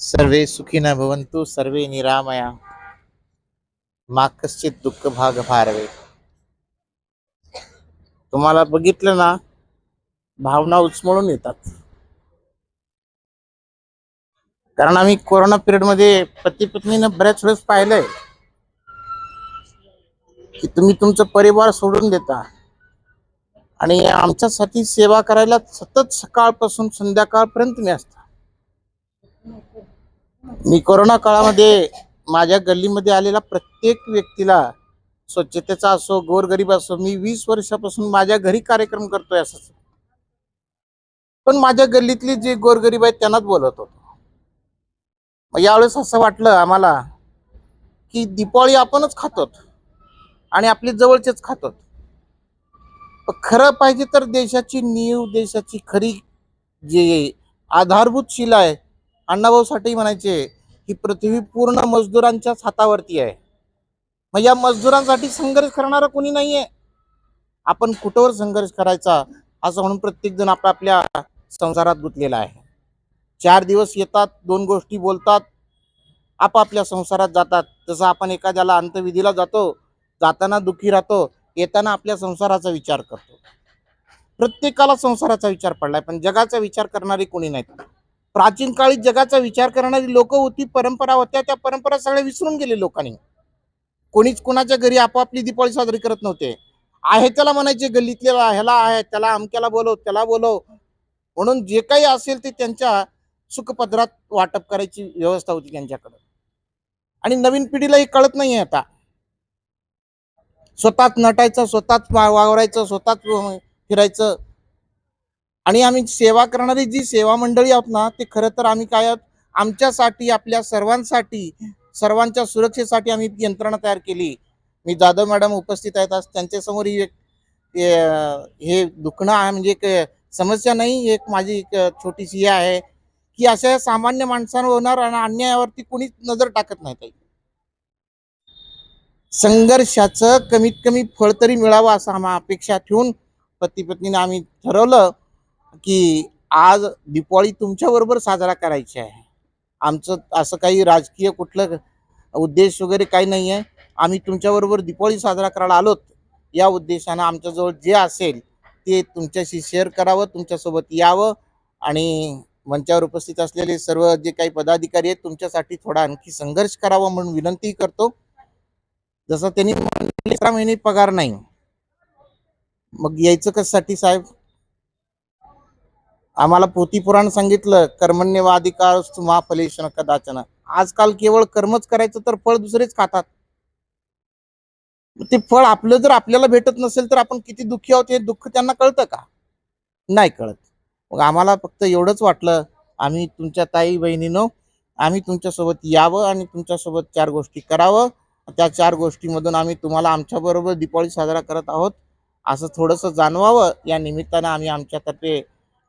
सर्वे सुखिनः भवन्तु सर्वे निरामया। मा कश्चित दुःख भाग फारवे तुम्हाला बघितलं ना भावना उचमळून येतात. कारण आम्ही कोरोना पिरियडमध्ये पती पत्नीनं बऱ्याच वेळेस पाहिलंय की तुम्ही तुमचं परिवार सोडून देता. आणि आमच्यासाठी सेवा करायला सतत सकाळपासून संध्याकाळपर्यंत मी असतात मी कोरोना काळामध्ये माझ्या गल्लीमध्ये आलेला प्रत्येक व्यक्तीला स्वच्छतेचा असो गोरगरीब असो मी वीस वर्षापासून माझ्या घरी कार्यक्रम करतोय असंच पण माझ्या गल्लीतली जे गोरगरीब आहेत त्यांनाच बोलत होतो. मग यावेळेस असं वाटलं आम्हाला की दीपावळी आपणच खातोत आणि आपले जवळचेच खातोत. खरं पाहिजे तर देशाची नीव देशाची खरी जे आधारभूत शिला आहे अण्णाभाऊ साठे म्हणायचे ही पृथ्वी पूर्ण मजदुरांच्याच हातावरती आहे. मग या मजदुरांसाठी संघर्ष करणारा कोणी नाहीये. आपण कुठवर संघर्ष करायचा असं म्हणून प्रत्येक जण आपापल्या संसारात गुंतलेला आहे. चार दिवस येतात दोन गोष्टी बोलतात आपापल्या संसारात जातात. जसं आपण एखाद्याला अंतविधीला जातो जाताना दुःखी राहतो येताना आपल्या संसाराचा विचार करतो. प्रत्येकाला संसाराचा विचार पडलाय पण जगाचा विचार करणारी कोणी नाहीत. प्राचीन काळी जगाचा विचार करणारी लोक होती परंपरा होत्या त्या परंपरा सगळ्या विसरून गेले लोकांनी. कोणीच कोणाच्या घरी आपापली दिपाळी साजरी करत नव्हते. आहे त्याला म्हणायचे गल्लीतल्या ह्याला आहे त्याला अमक्याला बोलव त्याला बोलव. म्हणून जे काही असेल ते त्यांच्या सुखपदरात वाटप करायची व्यवस्था होती त्यांच्याकडे. आणि नवीन पिढीला हे कळत नाहीये आता. स्वतःच नटायचं स्वतःच वा- वावरायचं स्वतःच फिरायचं. आणि आम्ही सेवा करणारी जी सेवा मंडळी आहोत ना ते खरं तर आम्ही काय आहोत? आमच्यासाठी आपल्या सर्वांसाठी सर्वांच्या सुरक्षेसाठी आम्ही यंत्रणा तयार केली. मी जाधव मॅडम उपस्थित आहेत. आज त्यांच्यासमोर ही एक हे, दुखणं आहे. म्हणजे एक समस्या नाही एक माझी एक छोटीशी हे आहे की अशा सामान्य माणसांवर होणार आणि अन्यायावरती कोणीच नजर टाकत नाही ताई. संघर्षाचं कमीत कमी फळ तरी मिळावं असं आम्हा अपेक्षा ठेवून पती पत्नीने आम्ही ठरवलं. की आज दिपाळी तुमच्या बरोबर साजरा करायची आहे. आमचं असं काही राजकीय कुठलं उद्देश वगैरे काही नाही आहे आम्ही तुमच्याबरोबर दिपाळी साजरा करायला आलोत. या उद्देशानं आमच्याजवळ जे असेल ते तुमच्याशी शेअर करावं तुमच्यासोबत यावं आणि मंचावर उपस्थित असलेले सर्व जे काही पदाधिकारी आहेत तुमच्यासाठी थोडा आणखी संघर्ष करावा म्हणून विनंती करतो. जसं त्यांनी म्हणले महिने पगार नाही. मग यायचं कशासाठी साहेब? आम्हाला पोतीपुराण सांगितलं कर्मण्यवाधिकार महाफलेशन कदाचन. आजकाल केवळ कर्मच करायचं तर फळ दुसरेच खातात. ते फळ आपलं जर आपल्याला भेटत नसेल तर आपण किती दुःखी आहोत हे दुःख त्यांना कळतं का? नाही कळत. मग आम्हाला फक्त एवढंच वाटलं आम्ही तुमच्या ताई बहिणीनो आम्ही तुमच्यासोबत यावं आणि तुमच्यासोबत चार गोष्टी करावं. त्या चार गोष्टीमधून आम्ही तुम्हाला आमच्याबरोबर दीपावली साजरा करत आहोत. असं थोडंसं जाणवावं. या निमित्तानं आम्ही आमच्यातर्फे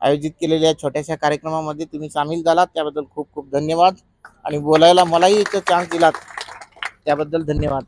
आयोजित केलेल्या छोट्याशा कार्यक्रमामध्ये तुम्ही सामील झालात. त्याबद्दल खूप खूप धन्यवाद. आणि बोलायला मलाही इथं चान्स दिलात. त्याबद्दल धन्यवाद.